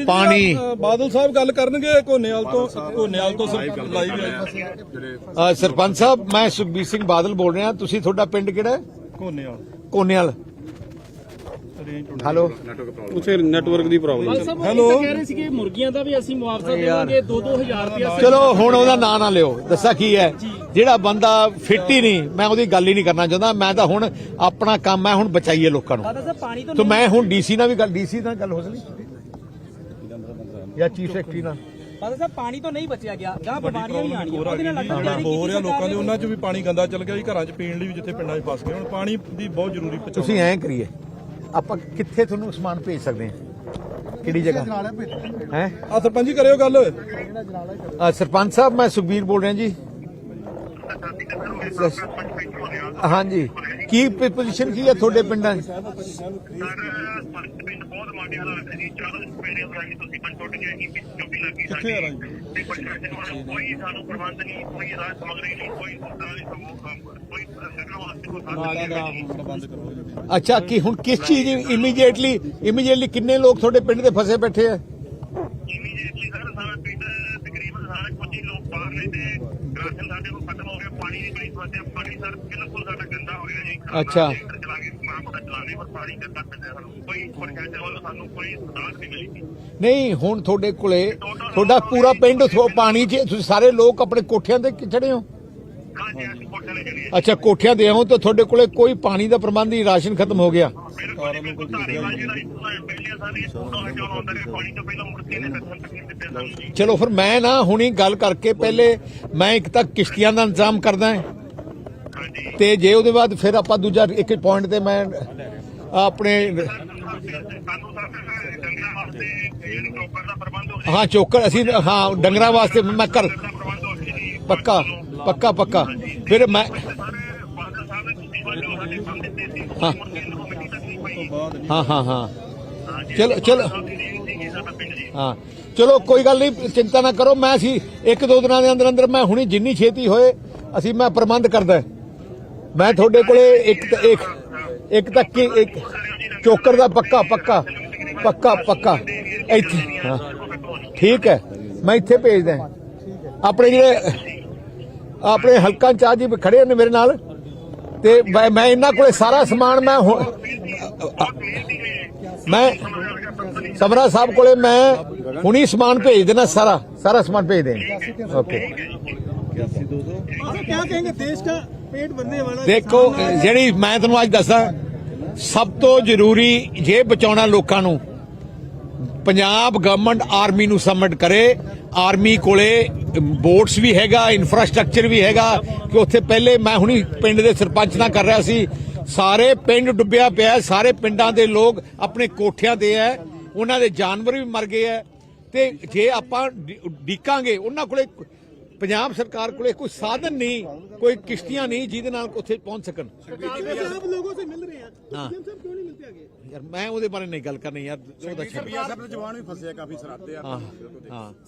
ਜੀ, ਪਾਣੀ। ਅ, ਬਾਦਲ ਸਾਹਿਬ ਗੱਲ ਕਰਨਗੇ ਕੋਨੇਵਾਲ ਤੋਂ ਕੋਨੇਵਾਲ ਤੋਂ ਸਰ ਲਾਈਵ ਹੈ ਅ, ਸਰਪੰਚ ਸਾਹਿਬ ਮੈਂ ਸੁਖਬੀਰ ਸਿੰਘ ਬਾਦਲ ਬੋਲ ਰਿਹਾ। ਤੁਸੀਂ ਤੁਹਾਡਾ ਪਿੰਡ ਕਿਹੜਾ ਹੈ? ਕੋਨੇਵਾਲ ਕੋਨੇਵਾਲ ਹੈਲੋ। ਉਸੇ ਨੈਟਵਰਕ ਦੀ ਪ੍ਰੋਬਲਮ ਸਾਹਿਬ? ਉਹ ਕਹਿ ਰਹੇ ਸੀ ਕਿ ਮੁਰਗੀਆਂ ਦਾ ਵੀ ਅਸੀਂ ਮੁਆਵਜ਼ਾ ਦੇਵਾਂਗੇ 2-2000 ਰੁਪਏ ਚਲੋ ਹੁਣ ਉਹਦਾ ਨਾਂ ਨਾ ਲਿਓ। ਦੱਸਾ ਕੀ ਹੈ। ਜਿਹੜਾ ਬੰਦਾ ਫਿੱਟ ਹੀ ਨਹੀਂ ਮੈਂ ਉਹਦੀ ਗੱਲ ਹੀ ਨਹੀਂ ਕਰਨਾ ਚਾਹੁੰਦਾ। ਮੈਂ ਤਾਂ ਹੁਣ ਆਪਣਾ ਕੰਮ ਹੈ ਹੁਣ ਬਚਾਈਏ ਲੋਕਾਂ ਨੂੰ। ਬਾਦਲ ਸਾਹਿਬ ਪਾਣੀ ਤੋਂ ਤਾਂ ਮੈਂ ਹੁਣ ਡੀਸੀ ਨਾਲ ਵੀ ਗੱਲ ਡੀਸੀ ਨਾਲ ਗੱਲ ਹੋ ਸਕਦੀ। ਜਾਂ ਚੀਫ ਸੈਕਟਰੀ ਨਾਲ ਬਾਦਲ ਸਾਹਿਬ ਪਾਣੀ ਤੋਂ ਨਹੀਂ ਬਚਿਆ ਗਿਆ ਗਾਂ ਬਿਮਾਰੀਆਂ ਵੀ ਆਣੀਆਂ ਉਹਦੇ ਨਾਲ ਲੱਗਦਾ ਗਈ ਹੋ ਰਿਹਾ ਲੋਕਾਂ ਦੇ ਉਹਨਾਂ 'ਚ ਵੀ ਪਾਣੀ ਗੰਦਾ ਚੱਲ ਗਿਆ ਜੀ ਘਰਾਂ 'ਚ ਪੀਣ ਲਈ ਵੀ ਜਿੱਥੇ ਪਿੰਡਾਂ 'ਚ ਫਸ ਗਏ ਹੁਣ ਪਾਣੀ ਦੀ ਬਹੁਤ ਜ਼ਰੂਰੀ ਪਹੁੰਚਾਉਣਾ ਤੁਸੀਂ ਐਂ ਕਰੀਏ ਆਪਾਂ ਕਿੱਥੇ ਤੁਹਾਨੂੰ ਸਮਾਨ ਭੇਜ ਸਕਦੇ ਹਾਂ ਕਿਹੜੀ ਜਗ੍ਹਾ ਹੈ ਆ ਸਰਪੰਚ ਜੀ ਕਰਿਓ ਗੱਲ ਸਰਪੰਚ ਸਾਹਿਬ ਮੈਂ ਸੁਖਬੀਰ ਬੋਲ ਰਿਹਾ ਜੀ ਹਾਂਜੀ ਕੀ ਪੋਜੀਸ਼ਨ ਕੀ ਹੈ ਤੁਹਾਡੇ ਪਿੰਡਾਂ 'ਚ ਸਰ ਹਾਲਾਤ ਹੈ ਜੀ ਚਾਲੂ ਪਿੰਡੇ ਉਰਾਈ ਤੁਸੀਂ ਪੰਜ ਟੁੱਟ ਗਏ ਕਿ ਚੌਕੀ ਲੱਗੀ ਰਾਈ? ਤੇ ਪ੍ਰਸ਼ਾਸਨ ਵੱਲੋਂ ਕੋਈ ਸਾਨੂੰ ਪ੍ਰਬੰਧ ਨਹੀਂ ਕੋਈ ਰਾਜ ਸਮਗਰੀ ਨਹੀਂ ਕੋਈ ਨਹੀਂ ਸਮੂਹ ਕੋਈ ਸਿੱਖਣ ਵਾਸਤੇ ਕੋਈ ਨਹੀਂ। ਕਰੋ ਅੱਛਾ ਕੀ ਹੁਣ ਕਿਸ ਚੀਜ਼ ਇਮੀਡੀਏਟਲੀ ਇਮੀਡੀਏਟਲੀ ਕਿੰਨੇ ਲੋਕ ਤੁਹਾਡੇ ਪਿੰਡ ਦੇ ਫਸੇ ਬੈਠੇ ਆ? ਇਮੀਡੀਏਟਲੀ ਸਰ ਸਾਰਾ ਪਿੰਡ ਤਕਰੀਬਨ ਸਾਰੇ ਕੁਝ ਹੀ ਲੋਕ ਬਾਹਰ ਨੇ ਤੇ ਰਾਸ਼ਨ ਸਾਡੇ ਕੋਲ ਖਤਮ ਹੋ ਗਿਆ ਪਾਣੀ ਦੀ ਬੜੀ ਸਮੱਸਿਆ ਪਾਣੀ ਸਰ ਬਿਲਕੁਲ ਸਾਡਾ ਗੰਦਾ ਹੋ ਗਿਆ ਜੀ। ਅੱਛਾ। ਪਤਾ ਚਲਾਣੇ ਪਰ ਪਾਣੀ ਗੰਦਾ ਪੈਂਦਾ ਸਾਨੂੰ ਕੋਈ ਪ੍ਰਸ਼ਾਸਨ ਵੱਲੋਂ ਸਾਨੂੰ ਕੋਈ ਸੁਧਾਰ ਨਹੀਂ ਮਿਲੀ ਨਹੀਂ ਹੁਣ ਤੁਹਾਡੇ ਕੋਲੇ ਤੁਹਾਡਾ ਪੂਰਾ ਪਿੰਡ ਥੋ- ਪਾਣੀ 'ਚ ਤੁਸੀਂ ਸਾਰੇ ਲੋਕ ਆਪਣੇ ਕੋਠਿਆਂ ਤੇ ਚੜੇ ਹੋ? ਹਾਂਜੀ ਅਸੀਂ ਕੋਟੇ ਲੈ ਗਏ ਅੱਛਾ ਕੋਠਿਆਂ ਤੇ ਹੋ ਤਾਂ ਤੁਹਾਡੇ ਕੋਲੇ ਕੋਈ ਪਾਣੀ ਦਾ ਪ੍ਰਬੰਧ ਨਹੀਂ ਰਾਸ਼ਨ ਖਤਮ ਹੋ ਗਿਆ? ਬਿਲਕੁਲ ਜੀ, ਬਿਲਕੁਲ ਧਾਰੀਵਾਲ ਜਿਹੜਾ ਇਸ ਪਹਿਲੇ ਸਾਡੇ ਹਟਾਉਣ ਆਉਂਦੇ ਨੇ ਪਾਣੀ ਤੋਂ ਪਹਿਲਾਂ ਮੁਰਤੀ ਨੇ ਦੱਸਣ ਤੱਕ ਦਿੱਤੇ ਸਾਨੂੰ ਜੀ ਚਲੋ ਫਿਰ ਮੈਂ ਨਾ ਹੁਣੀ ਗੱਲ ਕਰਕੇ ਪਹਿਲੇ ਮੈਂ ਇੱਕ ਤਾਂ ਕਿਸ਼ਤੀਆਂ ਦਾ ਇੰਤਜ਼ਾਮ ਕਰਦਾ ਹਾਂ। ਤੇ ਜੇ ਉਹਦੇ ਬਾਅਦ ਫਿਰ ਆਪਾਂ ਦੂਜਾ ਇੱਕ ਪੁਆਇੰਟ ਤੇ ਮੈਂ ਆਪਣੇ ਹਾਂ, ਚੋਕਰ, ਅਸੀਂ ਹਾਂ, ਡੰਗਰਾਂ ਵਾਸਤੇ ਮੈਂ ਕਰ ਪੱਕਾ ਪੱਕਾ ਪੱਕਾ। ਫਿਰ ਮੈਂ ਹਾਂ। ਹਾਂ ਹਾਂ ਚਲੋ ਚਲੋ। ਹਾਂ। ਚਲੋ, ਕੋਈ ਗੱਲ ਨਹੀਂ, ਚਿੰਤਾ ਨਾ ਕਰੋ। ਮੈਂ ਅਸੀਂ ਇੱਕ ਦੋ ਦਿਨਾਂ ਦੇ ਅੰਦਰ ਅੰਦਰ ਮੈਂ ਹੁਣੀ ਜਿੰਨੀ ਛੇਤੀ ਹੋਏ, ਅਸੀਂ ਮੈਂ ਪ੍ਰਬੰਧ ਕਰਦਾ। ਮੈਂ ਤੁਹਾਡੇ ਕੋਲੇ ਇੱਕ ਤਾਂ ਇੱਕ ਇੱਕ ਤੱਕ ਕੀ ਇੱਕ ਚੋਕਰ ਦਾ ਪੱਕਾ ਪੱਕਾ ਪੱਕਾ ਪੱਕਾ ਇੱਥੇ ਹਾਂ ਠੀਕ ਹੈ ਮੈਂ ਇੱਥੇ ਭੇਜਦਾ ਆਪਣੇ ਜਿਹੜੇ ਆਪਣੇ ਹਲਕਾ ਚਾਹ ਜੀ ਖੜੇ ਨੇ ਮੇਰੇ ਨਾਲ ਤੇ ਮੈਂ- ਮੈਂ ਇਹਨਾਂ ਕੋਲੇ ਸਾਰਾ ਸਮਾਨ ਮੈਂ ਹੁਣ- ਮੈਂ ਸਮਰਾ ਸਾਹਿਬ ਕੋਲੇ ਮੈਂ ਹੁਣੀ ਸਮਾਨ ਭੇਜ ਦੇਣਾ ਸਾਰਾ ਸਾਰਾ ਸਮਾਨ ਭੇਜ ਦੇ ਓਕੇ क्या कहेंगे देश का ਦੇਖੋ ਜਿਹੜੀ ਮੈਂ ਤੁਹਾਨੂੰ ਅੱਜ ਦੱਸਾਂ ਸਭ ਤੋਂ ਜ਼ਰੂਰੀ ਜੇ ਬਚਾਉਣਾ ਲੋਕਾਂ ਨੂੰ ਪੰਜਾਬ ਗਵਰਨਮੈਂਟ ਆਰਮੀ ਨੂੰ ਸਬਮਿਟ ਕਰੇ ਆਰਮੀ ਕੋਲੇ ਬੋਟਸ ਵੀ ਹੈਗਾ ਇਨਫਰਾਸਟ੍ਰਕਚਰ ਵੀ ਹੈਗਾ ਕਿ ਉੱਥੇ ਪਹਿਲੇ ਮੈਂ ਹੁਣੀ ਪਿੰਡ ਦੇ ਸਰਪੰਚ ਨਾਲ ਕਰ ਰਿਹਾ ਸੀ ਸਾਰੇ ਪਿੰਡ ਡੁੱਬਿਆ ਪਿਆ ਸਾਰੇ ਪਿੰਡਾਂ ਦੇ ਲੋਕ ਆਪਣੇ ਕੋਠਿਆਂ ਤੇ ਐ ਉਹਨਾਂ ਦੇ ਜਾਨਵਰ ਵੀ ਮਰ ਗਏ ਐ ਤੇ ਜੇ ਆਪਾਂ ਡੀਕਾਂਗੇ ਉਹਨਾਂ ਕੋਲੇ ਪੰਜਾਬ ਸਰਕਾਰ ਕੋਲੇ ਕੋਈ ਸਾਧਨ ਨਹੀਂ ਕੋਈ ਕਿਸ਼ਤੀਆਂ ਨਹੀਂ ਜਿਹਦੇ ਨਾਲ ਉੱਥੇ ਪਹੁੰਚ ਸਕਣ। ਮੈਂ ਉਹਦੇ ਬਾਰੇ ਨਹੀਂ ਗੱਲ ਕਰਨੀ ਯਾਰ ਉਹਦਾ ਸਰਕਾਰ ਦੇ ਜਵਾਨ ਵੀ ਫਸੇ ਕਾਫੀ ਸਰਾਤੇ ਆ।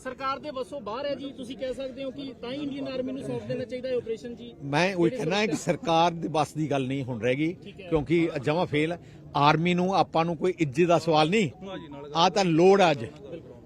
ਸਰਕਾਰ ਦੇ ਵੱਸੋਂ ਬਾਹਰ ਹੈ ਜੀ ਤੁਸੀਂ ਕਹਿ ਸਕਦੇ ਹੋ ਕਿ ਤਾਂ ਹੀ ਇੰਡੀਅਨ ਆਰਮੀ ਨੂੰ ਸੌਂਪ ਦੇਣਾ ਚਾਹੀਦਾ ਹੈ ਆਪਰੇਸ਼ਨ ਜੀ। ਮੈਂ ਉਹ ਕਹਿਣਾ ਹੈ ਕਿ ਸਰਕਾਰ ਦੇ ਵੱਸ ਦੀ ਗੱਲ ਨਹੀਂ ਹੁਣ ਰਹਿ ਗਈ ਕਿਉਂਕਿ ਜਮਾ ਫੇਲ ਆਰਮੀ ਨੂੰ ਆਪਾਂ ਨੂੰ ਕੋਈ ਇੱਜ਼ਤ ਦਾ ਸਵਾਲ ਨਹੀਂ। ਆ ਤਾਂ ਲੋੜ ਅੱਜ।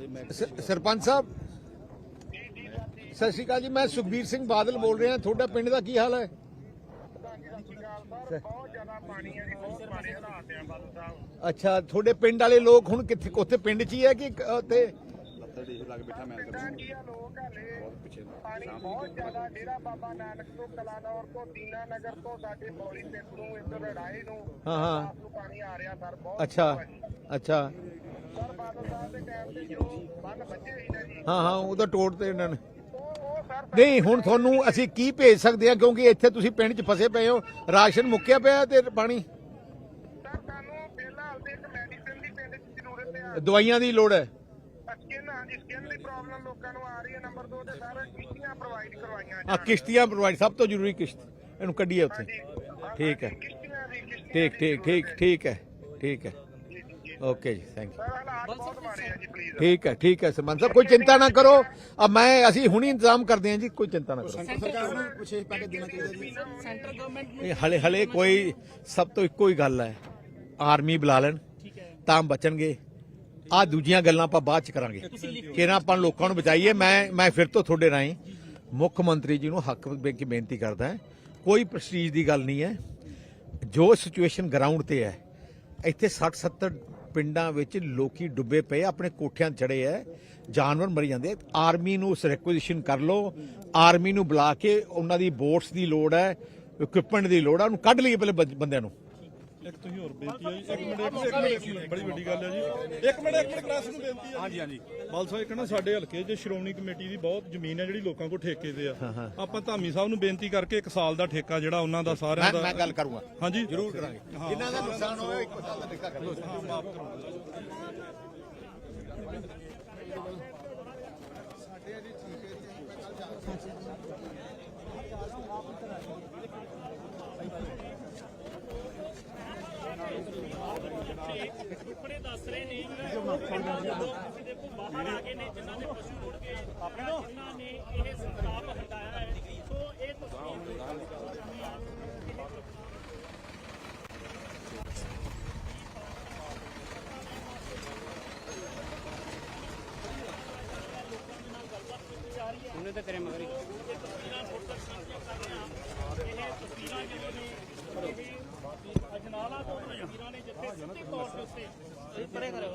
ਸ- ਸਰਪੰਚ ਸਾਹਿਬ ਸਤਿ ਸ਼੍ਰੀ ਅਕਾਲ ਜੀ ਮੈਂ ਸੁਖਬੀਰ ਸਿੰਘ ਬਾਦਲ ਬੋਲ ਰਿਹਾ ਤੁਹਾਡਾ ਪਿੰਡ ਦਾ ਕੀ ਹਾਲ ਹੈ? ਬਹੁਤ ਜ਼ਿਆਦਾ ਪਾਣੀ ਹੈ ਜੀ ਬਹੁਤ ਮਾੜੇ ਹਾਲਾਤ ਆ ਬਾਦਲ ਸਾਹਿਬ ਅੱਛਾ ਤੁਹਾਡੇ ਪਿੰਡ ਵਾਲੇ ਲੋਕ ਹੁਣ ਕਿੱਥੇ ਉੱਥੇ ਪਿੰਡ 'ਚ ਹੀ ਹੈ ਕਿ ਉੱਥੇ? ਪਿੰਡਾਂ ਕੀ ਆ ਲੋਕ ਹਲੇ। ਪਾਣੀ ਬਹੁਤ ਜ਼ਿਆਦਾ ਡੇਰਾ ਬਾਬਾ ਨਾਨਕ ਤੋਂ ਕਲਾਨੌਰ ਤੋਂ ਦੀਨਾ ਨਗਰ ਤੋਂ ਸਾਡੇ ਬੌਲੀ ਪਿੰਡ ਨੂੰ ਇੱਧਰ ਲੜਾਈ ਨੂੰ। ਹਾਂ ਹਾਂ। ਆਪ ਨੂੰ ਪਾਣੀ ਆ ਰਿਹਾ ਸਰ ਬਹੁਤ ਅੱਛਾ ਅੱਛਾ। ਸਰ ਬਾਦਲ ਸਾਹਿਬ ਦੇ ਟਾਈਮ ਤੇ ਜੋ ਬੰਨ ਬੱਚੇ ਸੀ ਨਾ ਜੀ। ਹਾਂ ਹਾਂ ਉਹਦਾ ਟੋੜ ਤੇ ਇਹਨਾਂ ਨੇ। ਉਹ ਉਹ ਸਰ ਨਹੀਂ ਹੁਣ ਤੁਹਾਨੂੰ ਅਸੀਂ ਕੀ ਭੇਜ ਸਕਦੇ ਹਾਂ ਕਿਉਂਕਿ ਇੱਥੇ ਤੁਸੀਂ ਪਿੰਡ 'ਚ ਫਸੇ ਪਏ ਹੋ ਰਾਸ਼ਨ ਮੁੱਕਿਆ ਪਿਆ ਤੇ ਪਾਣੀ? ਸਰ ਸਾਨੂੰ ਪਹਿਲਾਂ ਹਾਲ ਤੇ ਇੱਕ ਮੈਡੀਸਿਨ ਦੀ ਪਿੰਡ 'ਚ ਜ਼ਰੂਰਤ ਆ। ਦਵਾਈਆਂ ਦੀ ਲੋੜ ਹੈ? ਸਕਿਨ ਹਾਂਜੀ ਸਕਿਨ ਦੀ ਪ੍ਰੋਬਲਮ ਲੋਕਾਂ ਨੂੰ ਆ ਰਹੀ ਹੈ ਨੰਬਰ 2 ਤੇ ਸਰ ਕਿਸ਼ਤੀਆਂ ਪ੍ਰੋਵਾਈਡ ਕਰਵਾਈਆਂ ਆ ਜਾਣ। ਕਿਸ਼ਤੀਆਂ ਪ੍ਰੋਵਾਈਡ ਸਭ ਤੋਂ ਜ਼ਰੂਰੀ ਕਿਸ਼ਤ ਇਹਨੂੰ ਕੱਢੀਏ ਉੱਥੇ। ਹਾਂਜੀ। ਠੀਕ ਹੈ। ਹਾਂਜੀ, ਕਿਸ਼ਤੀਆਂ ਦੀ ਕਿਸ਼ਤੀਆਂ ਠੀਕ ਦੀ ਠੀਕ ਠੀਕ ਠੀਕ ਹੈ ਠੀਕ ਹੈ। ਓਕੇ ਜੀ ਥੈਂਕ ਯੂ ਸਰ ਹਾਲਾਤ ਬਹੁਤ ਮਾੜੇ ਆ ਜੀ ਪਲੀਜ਼ ਠੀਕ ਹੈ ਠੀਕ ਹੈ ਸਰਪੰਚ ਸਾਹਿਬ ਕੋਈ ਚਿੰਤਾ ਨਾ ਕਰੋ। ਅਬ ਮੈਂ ਅਸੀਂ ਹੁਣੀ ਇੰਤਜ਼ਾਮ ਕਰਦੇ ਹਾਂ ਜੀ ਕੋਈ ਚਿੰਤਾ ਨਾ ਕਰੋ। ਸਰਕਾਰ ਨੂੰ ਵਿਸ਼ੇਸ਼ ਪੈਕੇਜ ਦੇਣਾ ਚਾਹੀਦਾ ਜੀ। ਸੈਂਟਰ ਗਵਰਨਮੈਂਟ ਨੂੰ ਇਹ ਹਲੇ ਹਲੇ ਕੋਈ ਸਭ ਤੋਂ ਇੱਕੋ ਹੀ ਗੱਲ ਹੈ ਆਰਮੀ ਬੁਲਾ ਲੈਣ ਤਾਂ ਬਚਣਗੇ। ਆ ਦੂਜੀਆਂ ਗੱਲਾਂ ਆਪਾਂ ਬਾਅਦ ਚ ਕਰਾਂਗੇ। ਕਿਹਨਾਂ ਆਪਾਂ ਲੋਕਾਂ ਨੂੰ ਬਚਾਈਏ ਮੈਂ ਮੈਂ ਫਿਰ ਤੋਂ ਤੁਹਾਡੇ ਰਾਹੀਂ ਮੁੱਖ ਮੰਤਰੀ ਜੀ ਨੂੰ ਹੱਕ ਬੇ ਕੀ ਬੇਨਤੀ ਕਰਦਾ ਹਾਂ ਕੋਈ ਪ੍ਰੈਸਟੀਜ ਦੀ ਗੱਲ ਨਹੀਂ ਹੈ। ਜੋ ਸਿਚੁਏਸ਼ਨ ਗਰਾਊਂਡ ਤੇ ਹੈ ਇੱਥੇ 60 70 ਪਿੰਡਾਂ ਵਿੱਚ ਲੋਕੀ ਡੁੱਬੇ ਪਏ ਆਪਣੇ ਕੋਠਿਆਂ 'ਤੇ ਚੜੇ ਐ ਜਾਨਵਰ ਮਰੀ ਜਾਂਦੇ ਆਰਮੀ ਨੂੰ ਉਸ ਰਿਕੁਜੀਸ਼ਨ ਕਰ ਲਓ। ਆਰਮੀ ਨੂੰ ਬੁਲਾ ਕੇ ਉਹਨਾਂ ਦੀ ਬੋਟਸ ਦੀ ਲੋੜ ਹੈ ਇਕਵਿਪਮੈਂਟ ਦੀ ਲੋੜ ਹੈ ਉਹਨੂੰ ਕੱਢ ਲਈਏ ਪਹਿਲੇ ਬੰਦਿਆਂ ਨੂੰ। ਇੱਕ ਤੁਸੀਂ ਹੋਰ ਬੇਨਤੀ ਹੈ ਜੀ ਇੱਕ ਮਿੰਟ ਇੱਕ ਇੱਕ ਮਿੰਟ ਇੱਕ ਮਿੰਟ ਬੜੀ ਵੱਡੀ ਗੱਲ ਹੈ ਜੀ। ਇੱਕ ਮਿੰਟ ਇੱਕ ਮਿੰਟ ਕਲਾਸ ਨੂੰ ਬੇਨਤੀ ਹੈ ਹਾਂਜੀ ਹਾਂਜੀ। ਬਾਲਸਾ ਇੱਕ ਨਾ ਸਾਡੇ ਹਲਕੇ 'ਚ ਸ਼੍ਰੋਮਣੀ ਕਮੇਟੀ ਦੀ ਬਹੁਤ ਜ਼ਮੀਨ ਹੈ ਜਿਹੜੀ ਲੋਕਾਂ ਕੋਲ ਠੇਕੇ ਤੇ ਆ। ਆਪਾਂ ਧਾਮੀ ਸਾਹਿਬ ਨੂੰ ਬੇਨਤੀ ਕਰਕੇ ਇੱਕ ਸਾਲ ਦਾ ਠੇਕਾ ਜਿਹੜਾ ਉਹਨਾਂ ਦਾ ਸਾਰਿਆਂ ਮੈਂ ਦਾ ਮੈਂ ਗੱਲ ਕਰੂੰਗਾ। ਹਾਂਜੀ। ਜ਼ਰੂਰ ਕਰਾਂਗੇ। ਜਿਨ੍ਹਾਂ ਦਾ ਨੁਕਸਾਨ ਹੋਇਆ ਇੱਕ ਸਾਲ ਦਾ ਠੇਕਾ ਕਰ। ਲਓ ਬੜੇ ਦੱਸ ਤੁਸੀਂ ਦੇਖੋ ਬਾਹਰ ਆ ਗਏ ਨੇ ਜਿਨ੍ਹਾਂ ਦੇ ਪਸ਼ੂ ਰੁੜ ਗਏ ਜਿਨ੍ਹਾਂ ਨੇ ਇਹ ਸੰਤਾਪ ਹਟਾਇਆ ਹੈ ਸੋ ਇਹ ਤਸਵੀਰ ਉਹਨੇ ਤਾਂ ਤੇਰੇ ਮਗਰ ਹੀ ਅਜਨਾਲਾ ਤੋਂ ਤਸਵੀਰਾਂ ਨੇ ਜਿੱਥੇ ਸਿੱਧੇ ਤੌਰ ਦੇ ਉੱਤੇ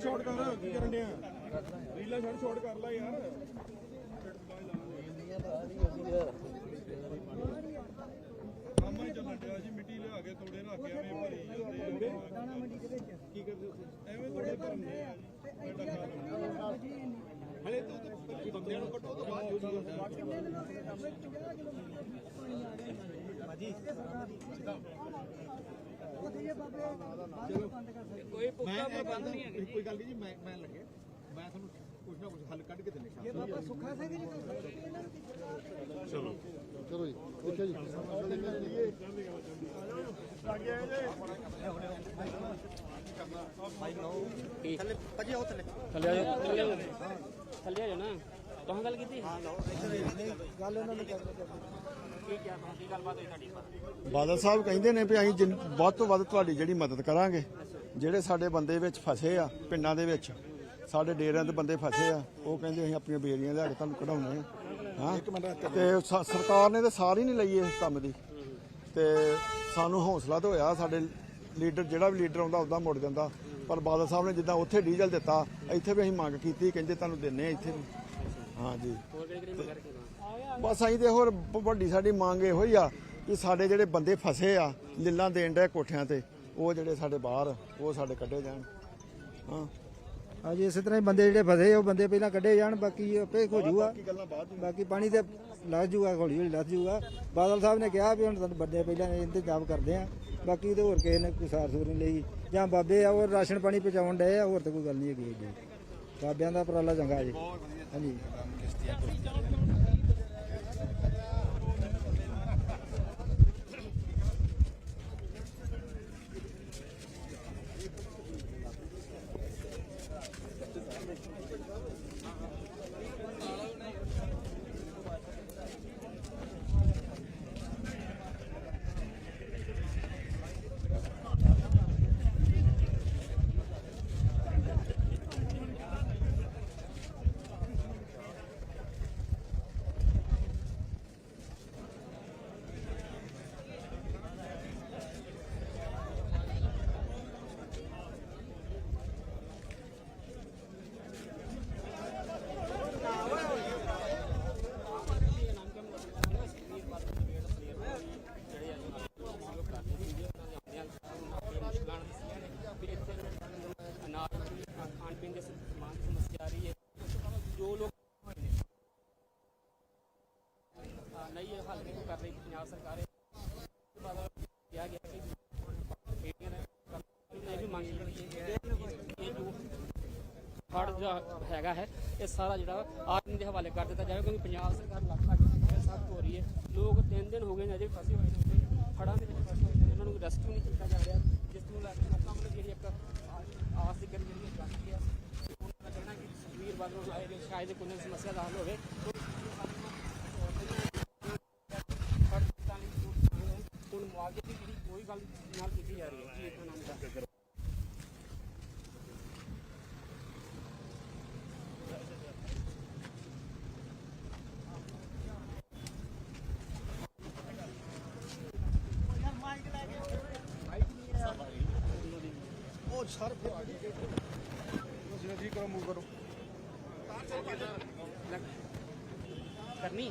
ਸ਼ਾਰਟ ਕਰ ਕੀ ਕਰਨ ਡਿਆ? ਰੀਲਾ ਛੱਡ ਸ਼ਾਰਟ ਕਰ ਲੈ ਯਾਰ। ਕੰਮ ਹੀ ਚੱਲਣ ਡਿਆ ਜੀ ਮਿੱਟੀ ਲਿਆ ਕੇ ਤੋੜੇ ਰੱਖ ਕੇ ਐਵੇਂ ਭਰੀ ਜਾਂਦੇ ਆ। ਦਾਣਾ ਮੰਡੀ ਦੇ ਵਿੱਚ। ਕੀ ਕਰਦੇ ਤੁਸੀਂ? ਐਵੇਂ ਤੋੜੇ ਭਰਨੇ ਆ। ਹਲੇ ਤਾਂ ਬੰਦਿਆਂ ਨੂੰ ਘਟੋ ਤੋਂ ਬਾਅਦ ਕੋਈ ਪੁੱਛਾ ਬੰਦ ਨਹੀਂ ਹੈ ਕੋਈ ਗੱਲ ਨਹੀਂ ਜੀ ਮੈਂ ਮੈਂ ਲੱਗੇ ਮੈਂ ਤੁਹਾਨੂੰ ਕੁਝ ਨਾ ਕੁਝ ਹੱਲ ਕੱਢ ਕੇ ਦਿੰਨੇ ਇਹ ਬਾਬਾ ਸੁੱਖਾ ਸਿੰਘ ਜੀ ਥੱਲੇ ਆ ਜਾ ਥੱਲੇ ਆ ਜਾ ਨਾ ਤੁਹਾਂ ਗੱਲ ਕੀਤੀ? ਹਾਂ ਬਾਦਲ ਸਾਹਿਬ ਕਹਿੰਦੇ ਨੇ ਵੀ ਅਸੀਂ ਜਿੰਨ- ਵੱਧ ਤੋਂ ਵੱਧ ਤੁਹਾਡੀ ਜਿਹੜੀ ਮਦਦ ਕਰਾਂਗੇ। ਜਿਹੜੇ ਸਾਡੇ ਬੰਦੇ ਵਿੱਚ ਫਸੇ ਆ ਪਿੰਡਾਂ ਦੇ ਵਿੱਚ ਸਾਡੇ ਡੇਰਿਆਂ ਦੇ ਬੰਦੇ ਫਸੇ ਆ ਉਹ ਕਹਿੰਦੇ ਅਸੀਂ ਆਪਣੀਆਂ ਬੇਰੀਆਂ ਲਿਆ ਕੇ ਤੁਹਾਨੂੰ ਕਢਾਉਣੇ ਆ। ਹਾਂ? ਤੇ ਸ- ਸਰਕਾਰ ਨੇ ਤਾਂ ਸਾਰੀ ਨਹੀਂ ਲਈ ਇਸ ਕੰਮ ਦੀ। ਤੇ ਸਾਨੂੰ ਹੌਸਲਾ ਤਾਂ ਹੋਇਆ ਸਾਡੇ ਲੀਡਰ ਜਿਹੜਾ ਵੀ ਲੀਡਰ ਆਉਂਦਾ ਉਹਦਾ ਮੁੜ ਜਾਂਦਾ। ਪਰ ਬਾਦਲ ਸਾਹਿਬ ਨੇ ਜਿੱਦਾਂ ਉੱਥੇ ਡੀਜ਼ਲ ਦਿੱਤਾ ਇੱਥੇ ਵੀ ਅਸੀਂ ਮੰਗ ਕੀਤੀ ਕਹਿੰਦੇ ਤੁਹਾਨੂੰ ਦਿੰਨੇ ਆ ਇੱਥੇ ਵੀ। ਹਾਂ ਜੀ। ਬਸ ਅਸੀਂ ਤੇ ਹੋਰ ਵੱਡੀ ਸਾਡੀ ਮੰਗ ਇਹੋ ਹੀ ਆ ਕਿ ਸਾਡੇ ਜਿਹੜੇ ਬੰਦੇ ਫਸੇ ਆ ਲਿੱਲਾਂ ਦੇਣ ਦੇ ਕੋਠਿਆਂ ਤੇ ਉਹ ਜਿਹੜੇ ਸਾਡੇ ਬਾਹਰ ਉਹ ਸਾਡੇ ਕੱਢੇ ਜਾਣ। ਹਾਂ। ਹਾਂਜੀ ਇਸੇ ਤਰ੍ਹਾਂ ਹੀ ਬੰਦੇ ਜਿਹੜੇ ਫਸੇ ਉਹ ਬੰਦੇ ਪਹਿਲਾਂ ਕੱਢੇ ਜਾਣ ਬਾਕੀ ਆਪੇ ਹੋ ਜਾਊਗਾ ਬਾਕੀ ਪਾਣੀ ਤੇ ਲੱਗ ਜਾਊਗਾ ਹੌਲੀ ਹੌਲੀ ਲੱਗ ਜਾਊਗਾ ਬਾਦਲ ਸਾਹਿਬ ਨੇ ਕਿਹਾ ਵੀ ਹੁਣ ਤੁਹਾਨੂੰ ਬੰਦੇ ਪਹਿਲਾਂ ਇੰਤਜ਼ਾਮ ਕਰਦੇ ਆ। ਬਾਕੀ ਉਹਦੇ ਹੋਰ ਕਿਸੇ ਨੇ ਕੋਈ ਸਾਰ ਸੂਰ ਨਹੀਂ ਲਈ। ਜਾਂ ਬਾਬੇ ਆ, ਉਹ ਰਾਸ਼ਨ ਪਾਣੀ ਪਹੁੰਚਾਉਣ ਡਏ ਆ, ਹੋਰ ਤਾਂ ਕੋਈ ਗੱਲ ਨਹੀਂ ਹੈਗੀ ਜੀ। ਬਾਬਿਆਂ ਦਾ ਉਪਰਾਲਾ ਚੰਗਾ ਜੀ। ਹਾਂਜੀ। ਪੰਜਾਬ ਸਰਕਾਰ ਹੈ ਬਾਅਦ ਕਿਹਾ ਗਿਆ ਕਿ ਬੇਟੀਆਂ ਦਾ ਇਹ ਵੀ ਮੰਗ ਇਹ ਜੋ ਫੜ ਹੈਗਾ ਹੈ, ਇਹ ਸਾਰਾ ਜਿਹੜਾ ਆਰਮੀ ਦੇ ਹਵਾਲੇ ਕਰ ਦਿੱਤਾ ਜਾਵੇ ਕਿਉਂਕਿ ਪੰਜਾਬ ਸਰਕਾਰ ਲੱਖ ਲੱਖ ਰੁਪਏ ਸਖਤ ਹੋ ਰਹੀ ਹੈ। ਲੋਕ ਤਿੰਨ ਦਿਨ ਹੋ ਗਏ ਨੇ ਅਜੇ ਵੀ ਫਸੇ ਹੋਏ ਨੇ ਫੜਾਂ ਦੇ ਵਿੱਚ ਫਸੇ ਹੋਏ ਨੇ ਉਹਨਾਂ ਨੂੰ ਰੈਸਕਿਊ ਨਹੀਂ ਕੀਤਾ ਜਾ ਰਿਹਾ। ਜਿਸ ਨੂੰ ਲੈ ਕੇ ਲੋਕਾਂ ਵੱਲੋਂ ਜਿਹੜੀ ਇੱਕ ਆਸ ਦੀ ਗੱਲ ਜਿਹੜੀ ਹੈ, ਉਹਨਾਂ ਦਾ ਕਹਿਣਾ ਕਿ ਸੁਖਬੀਰ ਬਾਦਲ ਆਏ ਸ਼ਾਇਦ ਕੋਈ ਸਮੱਸਿਆ ਦਾ ਹੱਲ ਹੋਵੇ ਫੜ ਦਿੱਤਾ ਨਹੀਂ ਹੁਣ ਮੁਆਵਜ਼ੇ ਦੀ ਜਿਹੜੀ ਕੋਈ ਗੱਲ ਨਾਲ ਕੀਤੀ ਜਾ ਰਹੀ ਹੈ ਜੀ ਇਤਨਾ ਨਾਮ ਦਾ ਕਰਨੀ